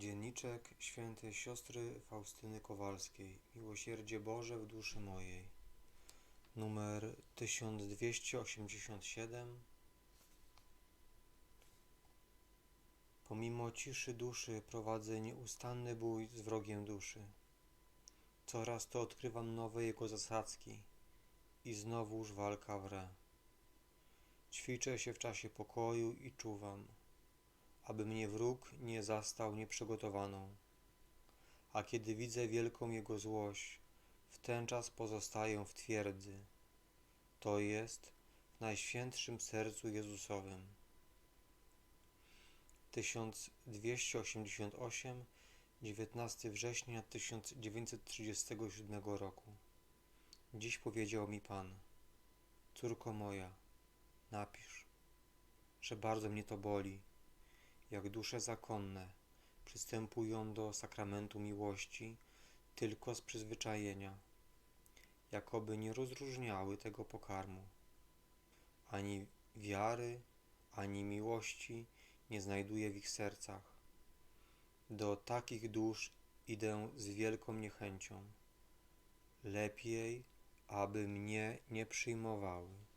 Dzienniczek świętej siostry Faustyny Kowalskiej. Miłosierdzie Boże w duszy mojej. Numer 1287. Pomimo ciszy duszy prowadzę nieustanny bój z wrogiem duszy. Coraz to odkrywam nowe jego zasadzki i znowuż walka wre. Ćwiczę się w czasie pokoju i czuwam, aby mnie wróg nie zastał nieprzygotowaną. A kiedy widzę wielką jego złość, w ten czas pozostaję w twierdzy, to jest w Najświętszym Sercu Jezusowym. 1288, 19 września 1937 roku. Dziś powiedział mi Pan, córko moja, napisz, że bardzo mnie to boli, jak dusze zakonne przystępują do sakramentu miłości tylko z przyzwyczajenia, jakoby nie rozróżniały tego pokarmu. Ani wiary, ani miłości nie znajduję w ich sercach. Do takich dusz idę z wielką niechęcią. Lepiej, aby mnie nie przyjmowały.